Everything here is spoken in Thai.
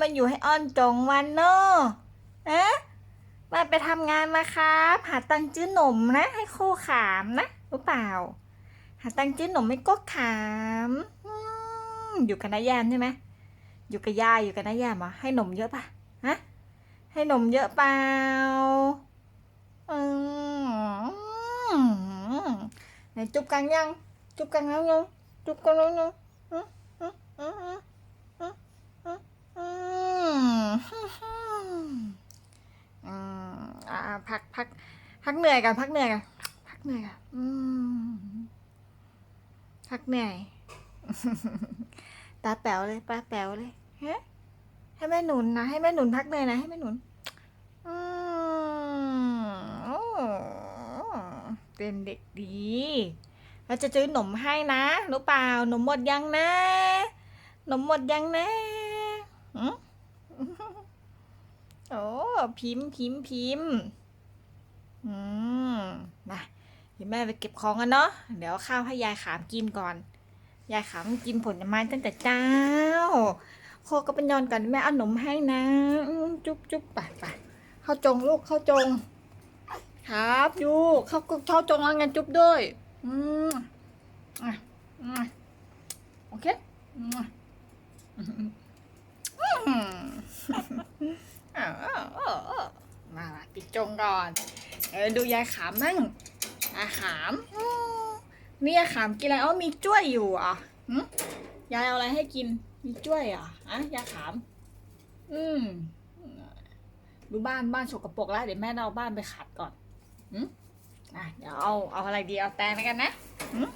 มาอยู่ให้อ้อนจงวันเนอะอะมาไปทำงานมาครับหาตังค์ซื้อหนมนะ ให้โคขามนะรู้เปล่า หาตังค์ซื้อหนมให้ก็ขามอยู่กับน้าแยมใช่ไหมอยู่กับยายอยู่กับน้าแยมเหรอให้หนมเยอะปะฮะให้หนมเยอะเปล่าอืมไหนจุบกันยังจุบกันแล้วยังจุบกันแล้วยังอืมอืมอืมอืมอืมอืมอืมอืมอ่า พักพักพักเหนื่อยกันพักเหนื่อยกันพักเหนื่อยกันอืมพักเหนื่อยตาแป๋วเลยตาแป๋วเลยเฮ้ให้แม่หนุนนะให้แม่หนุนพักเหนื่อยนะให้แม่หนุนอืมโอ้เป็นเด็กดีเราจะซื้อหนมให้นะรู้เปล่าหนมหมดยังนะหนมหมดยังนะอืมโอ้พิมพ์พิมพ์พิมพ์ อืมมาเดี๋ยวแม่ไปเก็บของกันเนาะ เดี๋ยวข้าวให้ยายขามกินก่อน ยายขามกินผลไม้ตั้งแต่เจ้าโคก็ไปนอนก่อนแม่เอาหนมให้นะ จุ๊บจุ๊บไปไปเข้าจงลูกเข้าจง ครับยูเข้าเข้าจงแล้วงั้นจุ๊บด้วย อืมอะอืมโอเคอืมอ่ามาปิดจงก่อน ดูยายขามมั่งอาขามอืมนี่อาขามกินอะไรอ๋อมีจ้วยอยู่อะหืมยายเอาอะไรให้กิน มีจ้วยอะอะยายขาม อืมดูบ้านบ้านสกปรกแล้วเดี๋ยวแม่เอาบ้านไปขัดก่อนอะเดี๋ยวเอาเอาอะไรดีเอาแตงไปกันนะอืม